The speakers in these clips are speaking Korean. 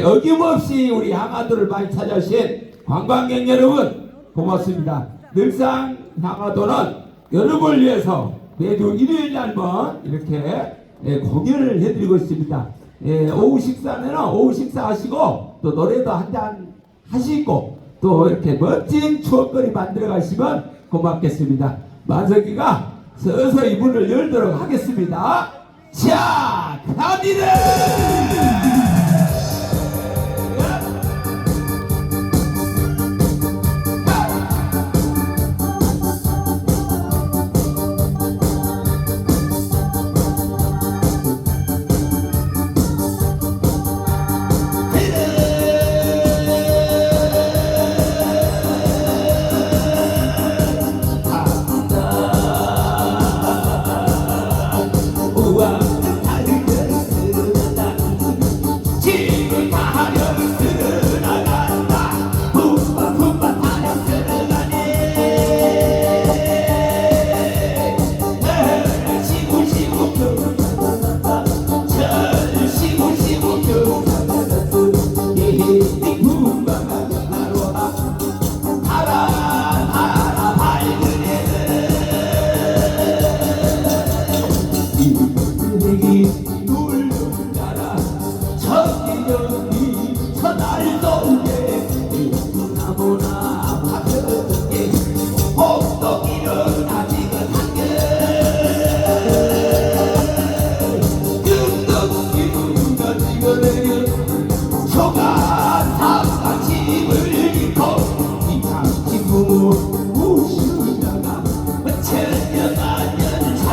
어김없이 우리 항아도를 많이 찾아주신 관광객 여러분 고맙습니다. 늘상 항아도는 여러분을 위해서 매주 일요일에 한번 이렇게 예, 공연을 해드리고 있습니다. 예, 오후 식사는 오후 식사하시고 또 노래도 한 잔 하시고 또 이렇게 멋진 추억거리 만들어 가시면 고맙겠습니다. 만석이가 서서히 문을 열도록 하겠습니다. 자, 가디네!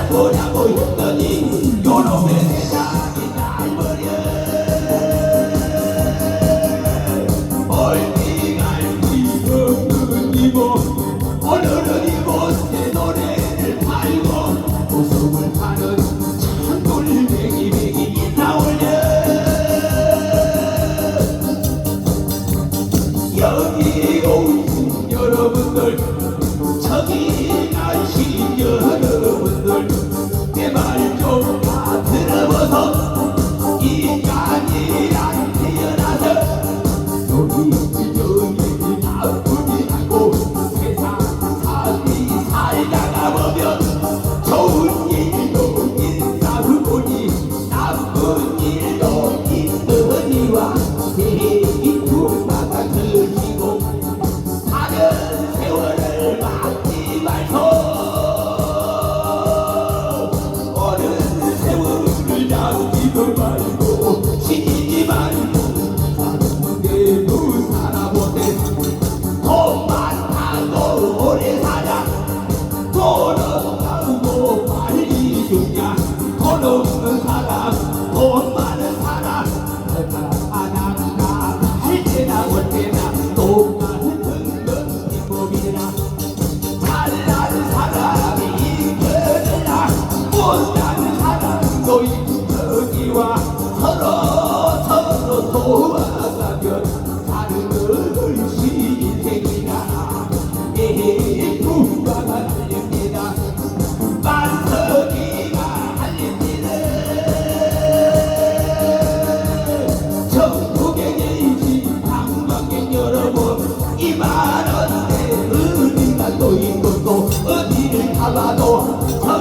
boy, boy, boy, 幅の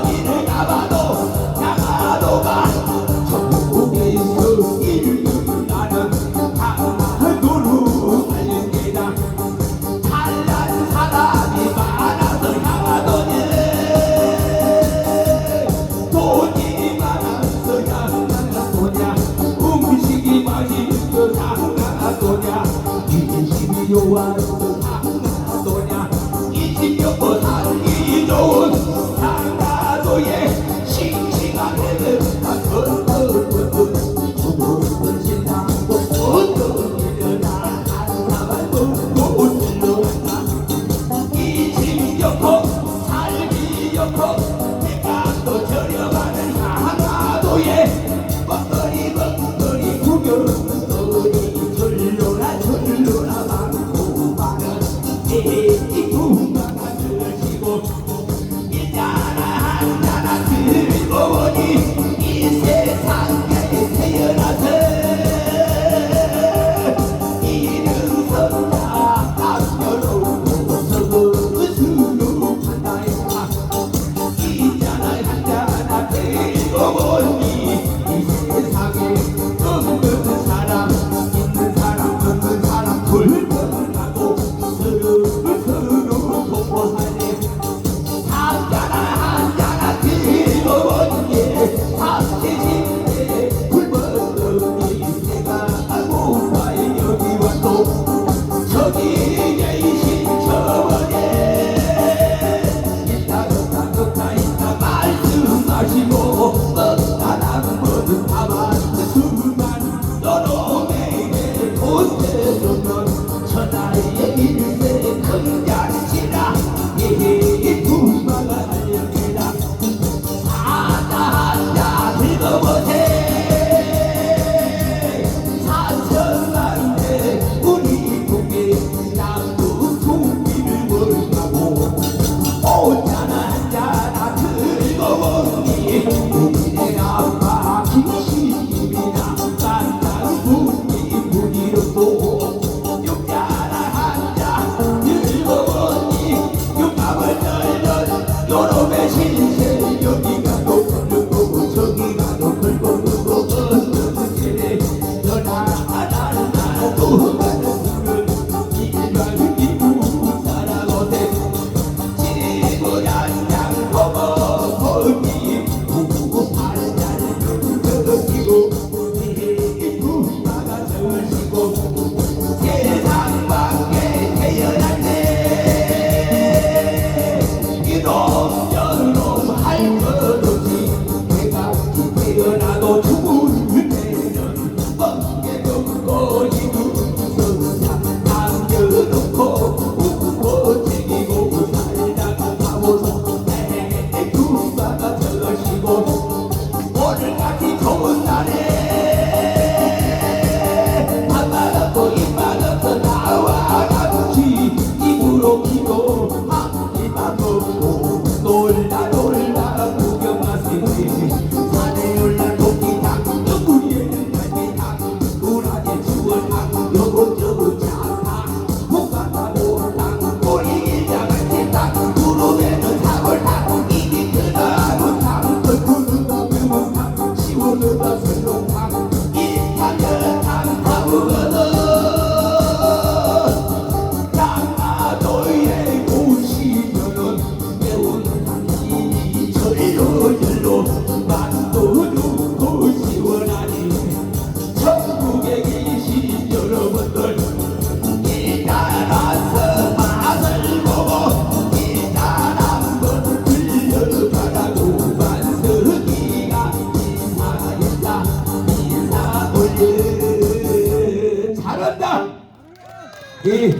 이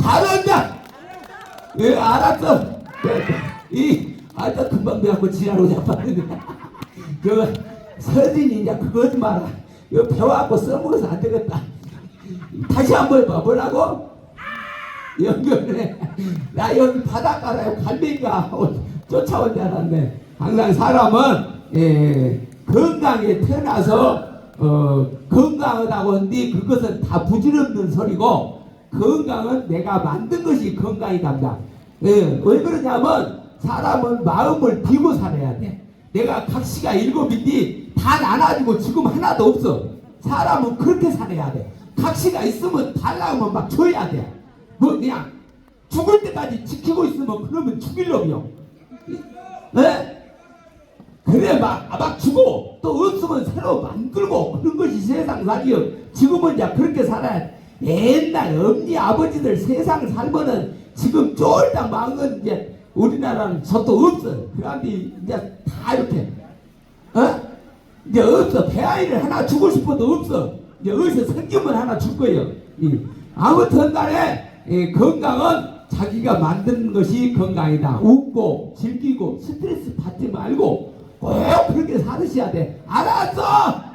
잘한다. 예, 알았어. 이 아까 금방 배갖고 지나로 잡았는데 그 서진이 이제 하지 마라. 이거 배워갖고 써먹어서 안 되겠다. 다시 한번 해봐. 뭐라고? 연결해. 나 여기 바닷가라요. 갈매기가 쫓아온 줄 알았네. 항상 사람은 예, 건강에 태어나서 어, 건강하다고 하는데 그것은 다 부질없는 소리고 건강은 내가 만든 것이 건강이답니다. 예, 왜 그러냐면 사람은 마음을 비고 살아야 돼. 내가 각시가 일곱인데 다 나눠지고 지금 하나도 없어. 사람은 그렇게 살아야 돼. 각시가 있으면 달라면 막 줘야 돼. 뭐 그냥 죽을 때까지 지키고 있으면 그러면 죽일 놈이요. 네? 그래 막, 아, 막 주고 또 없으면 새로 만들고 그런 것이 세상 살이요. 지금은 이제 그렇게 살아야 돼. 옛날 엄니 아버지들 세상 살면은 지금 쫄딱 망은 이제 우리나라는 저도 없어. 그런데 이제 다 이렇게 어? 이제 없어. 배아이를 하나 주고 싶어도 없어. 이제 어디서 생기면 하나 줄 거예요. 이, 아무튼 간에 이 건강은 자기가 만드는 것이 건강이다. 웃고 즐기고 스트레스 받지 말고 꼭 그렇게 살으셔야 돼. 알았어?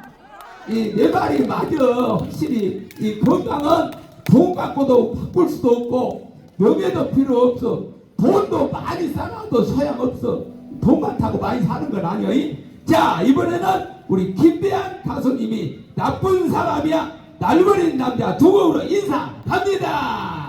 이내 말이 맞아. 확실히 이 건강은 돈 갖고도 바꿀 수도 없고 명예도 필요 없어. 돈도 많이 쌓아도 소용없어. 돈 많다고 많이 사는 건 아니야. 이? 자 이번에는 우리 김대한 가수님이 나쁜 사람이야 날버린 남자 두 곡으로 인사 갑니다.